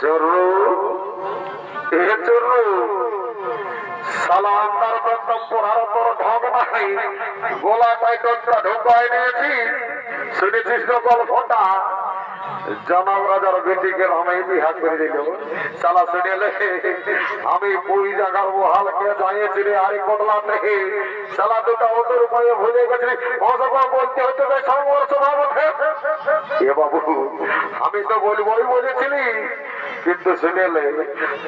চরু এ চরু সালাম তার দণ্ড পড়ার তোর ঢং নাই গোলাটায় দণ্ডটা ঢোকায় নিয়েছি। শুনেছিস তো গল্পটা রাজার বেটিকে আমি করে দিল। সালা আমি বহালকে জানিয়েছি রে, আরে সালা দুটা ওদের উপায়ে ভুলে গেছি। বলতে হতে সংঘর্ষ এ বাবু, আমি তো বলবই বলেছিলি কিন্তু শুনেলে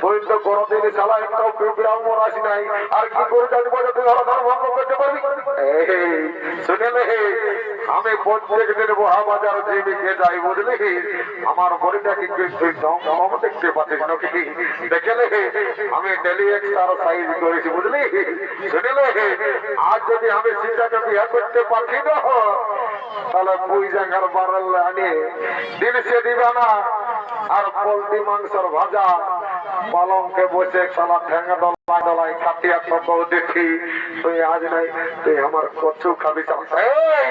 তুই তো কোনদিন সালা একটা পিঁপড়াও মরাস নাই। আর কি করে জানব যে তুই করতে পারবি? আমি প্রত্যেক দিন মহাবাজার জীবিকে যাই, বুঝলি? আমার বডিটাকে তুই কম দেখতে পাচ্ছিস নাকি? দেখলে আমি ডেলি করেছি, বুঝলি? শুনেলে আজ যদি আমি করতে পারছি না, তাহলে পুই জাঙ্গার বারাল আনিয়ে দিন সে দিবে না। আর পোলট্রি মাংসর ভাজা। পালংকে বসে সালা ঠেঙ্গা ডলাই ডলাই কাটিয়া কত দেখি। তুই আজ নাই তুই আমার কচু খাবি এই,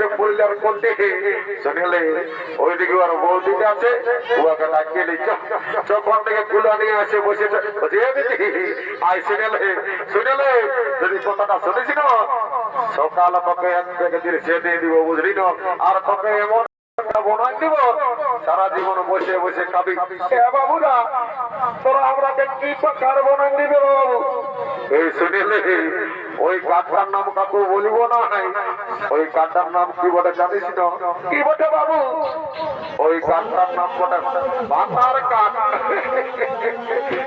কাছে পড়লার কোনটি শুনেলে ওইদিকে আর বৌদিকে আছে ওকে ডাকিয়ে নিচ্ছ চোখন থেকে কুলা নিয়ে আসে বসেছে। বলছে, "এ দিদি, আয় শুনেলে শুনেলে যদি কথাটা শুনেছি না সকাল তোকে এক থেকে দিন সে দিয়ে দিব বুঝলি না? আর তোকে এমন সারা জীবন বসে বসে এ বাবুরা তোরা আমরাকে কি প্রকার শুনিলে ওই কাঠটার নাম কাকু বলিব না ওই কাঠটার নাম কি বটে জানিস কি বটে বাবু? ওই কাঠটার নাম বটে ভান্ডার কাঠ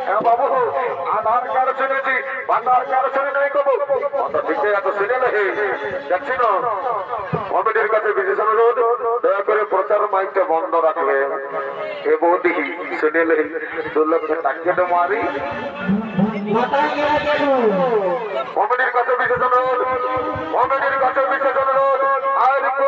হ্যাঁ বাবু, আধার কার্ড শুনেছি ভান্ডার কার্ড শুনে নাই কবু? অত শুনে এত নেই দেখছি না কমিটির কাছে বিশেষ অনুরোধ দয়া করে প্রচার মাইকটা বন্ধ রাখবে। এ বৌদি শুনেলে দু লক্ষ টাকা মারি কমিটির কাছে বিশেষ অনুরোধ কমিটির কাছে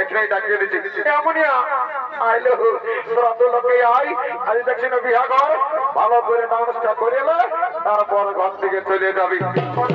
এখানেই ডাকিয়ে দিচ্ছি এমনিয়া আইলো তোরা লোকে আই, আজ বিহা ঘর ভালো করে মানুষটা করে তারপর ঘর থেকে চলে যাবি। অত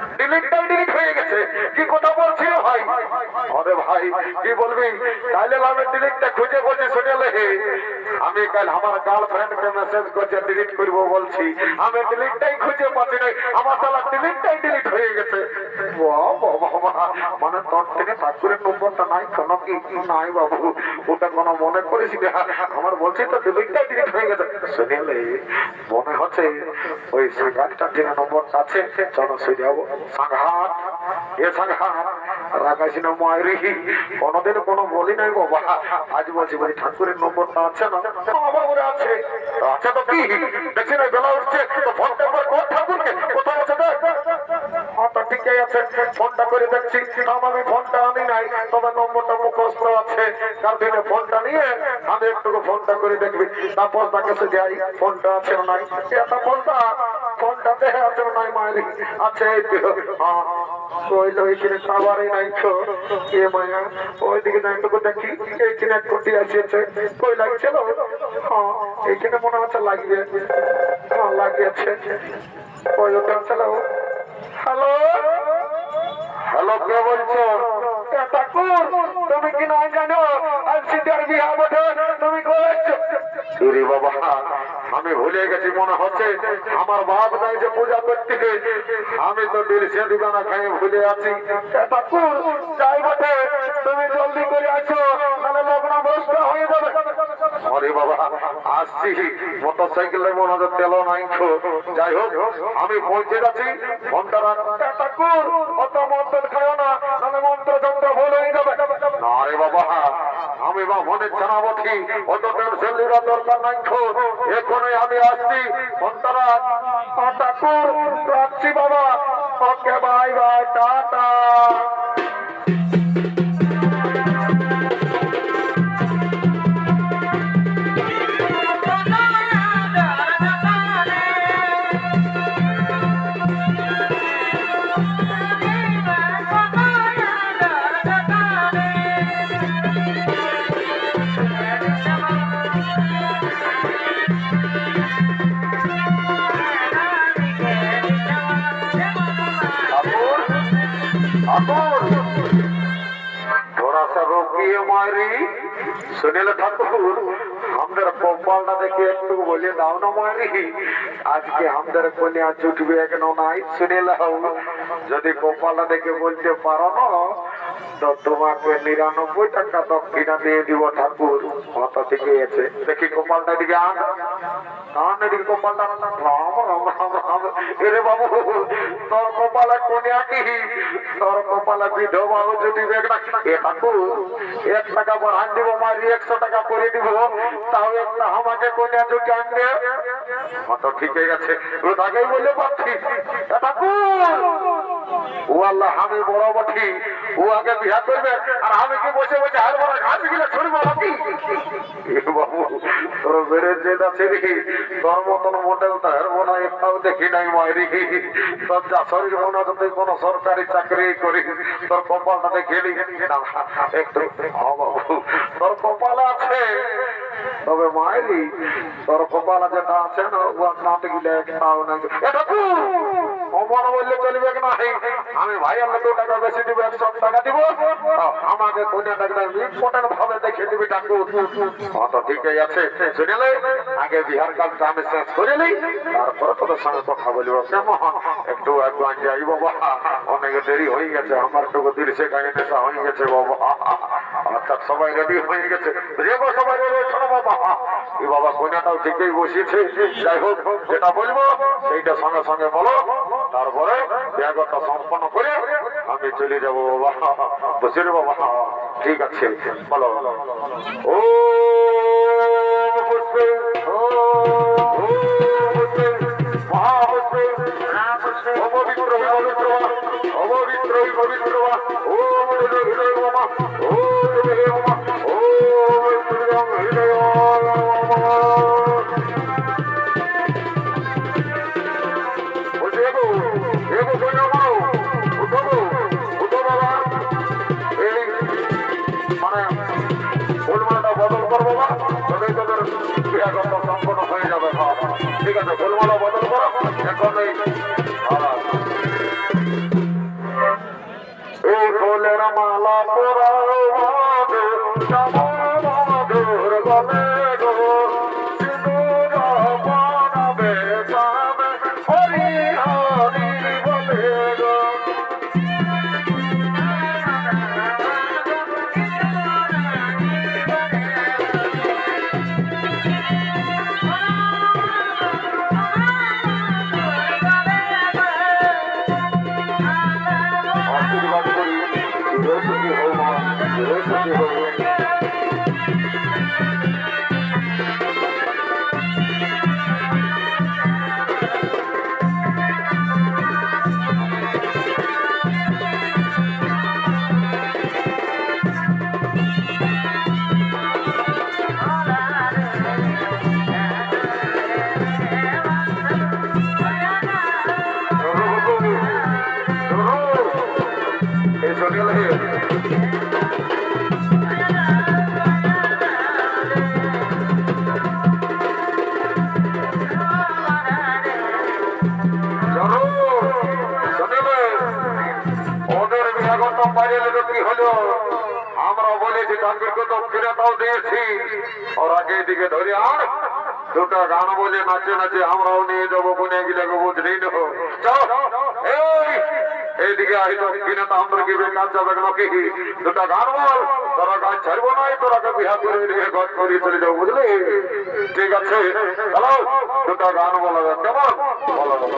হয়ে গেছে। কি কথা ভাই? ভাই, কি বলবি? খুঁজে আমি। মানে তোর থেকে ঠাকুরের নম্বরটা নাই কোনো কি নাই বাবু। ওটা কোনো মনে করিস না। আমার বলছি তো ডিলিটটাই ডিলিট হয়ে গেছে। শুনে মনে হচ্ছে ওই সাংঘাতটার জন্য নম্বরটা আছে, চলো সে যাব। সাংঘাত, এ সাংঘাত রাখাইছি না মায়েরি কোনোদিন কোনো বলি নাই বাবা? আজ বলছি বলি, ঠাকুরের নম্বরটা আছে না? আমার মনে আছে? আছে তো কি? দেখছি না বেলা উঠছে, তো ফোনটা একবার কর ঠাকুরকে? কোথায় আছে দেখ হ্যাঁ ঠিকই আছে ফোনটা করে দেখছি তাও আমি ফোনটা আনি নাই, তবে নম্বরটা মুখস্থ আছে। তার জন্য ফোনটা নিয়ে? আমি একটু ফোনটা করে দেখবি। তারপর তার কাছে যাই ফোনটা আছে না নাই? এটা ফোনটা ফোনটা দেহে আছে না নাই মায়ের আছে হ্যাঁ। তো এইখানে টাওয়ারই নাই তো। এ মায়া? ওইদিকে একটু দেখি এইখানে এক কোটি আসিয়েছে। কই লাগছিল হ্যাঁ। এইখানে মনে হচ্ছে লাগবে হ্যাঁ লাগিয়েছে। ওই ওটা তুমি কি না জানো? তুমি বাবা আমি ভুলে গেছি, মনে হচ্ছে আমার বাপ নাই যে পূজা করতে আমি তো দিল সে দিবানা খাই ভুলে আছি। তুমি জলদি করে আসছি। মোটর সাইকেলে মনে হচ্ছে তেল নাই অত মন্ত্র খাও না মন্ত্র যন্ত্র ভুল হয়ে যাবে। না রে বাবা আমি বা মনে জানাব কি অত টেনশন নেওয়ার দরকার নাই এখনই আমি আসছি। আ, ঠাকুর রাখছি বাবা। Okay bye bye tata. মারি। সুনীল ঠাকুর আমাদের কপালটা দেখে একটু বলে দাও না মারি। আজকে আমাদের জুটবে নাই যদি কপালটা দেখে বলতে পারো না, তো তোমাকে নিরানব্বই টাকা দক্ষিণা দিয়ে দিব ঠাকুর। মাথা থেকে গেছে। দেখি কপালটা দিকে আন। কারণ এদিকে কপালটা। তোর কপালে তোর এক টাকা দিব একশো টাকা করে দিব, তাও আমাকে আল্লাহ, আমি বড় বটি, ও আগে বিয়া করবে, আর আমি কি বসে বসে আর বড় ঘাস গিলে ছড়বো নাকি বাবু, তোর বেড়ে যেটা ছিলি তোর মতন মডেল তো হেরবো না একটাও দেখি নাই মারি তোর যা শরীর মনে হতে তুই কোনো সরকারি চাকরি করি তোর কপালটা দেখে না। একটু তোর কপাল আছে। তবে মায়েরি তোর কপাল যেটা আছে না, ও নাটে গিলে একটাও নাই। এটা বললে চলবে না? আমি ভাই দু টাকা বেশি দিব, একশো টাকা দিব। আমাকে কোনে টাকা ইম্পর্টেন্ট ভাবে দেখে দিবি হ্যাঁ আছে। আগে বিহার আমি শেষ করে নিই, তারপরে তোদের সঙ্গে কথা বলব, কেমন? একটু যাই বাবা। অনেক দেরি হয়ে গেছে, আমার টুকু তিরিশে গাড়ি নেশা হয়ে গেছে বাবা। আচ্ছা সবাই রেডি হয়ে গেছে। রেগো সবাই রেডি শোনো বাবা। এই বাবা কন্যাটাও ঠিকই বসিয়েছে যাই হোক, যেটা বলব, সেইটা সঙ্গে সঙ্গে বলো। তারপরে ব্যাগটা সম্পন্ন করে আমি চলে যাব। বাবা বুঝলি বাবা। ঠিক আছে বলো। ও বদল করব না তবেই তাদের ক্রিয়াকর্ম সম্পন্ন হয়ে যাবে। ঠিক আছে ফুলমালা বদল করো এখন এই। এই ফুলের মালা পরাও বাইরে কি হলো। আমরা বলেছি, তাদেরকে ফিরাটাও দিয়েছি। ওরা দিকে ধরে, আর দুটো গান বলে নাচে নাচে আমরাও নিয়ে যাব কোনে গিলে বুঝলেই নেব চলো, এই, এইদিকে আহিত কিনে আমরা কি বেকার যাবে নাকি? দুটা গান বল, তোরা গান ছাড়বো নাই তোরাকে বিহা করে নিয়ে ঘর করে চলে যাব, বুঝলি? ঠিক আছে, চলো, দুটা গান বলা যাক, কেমন? বলো বলো।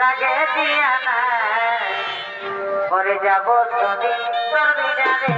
লাগে দিয়া না পরে যাব সবে তোর বিনা রে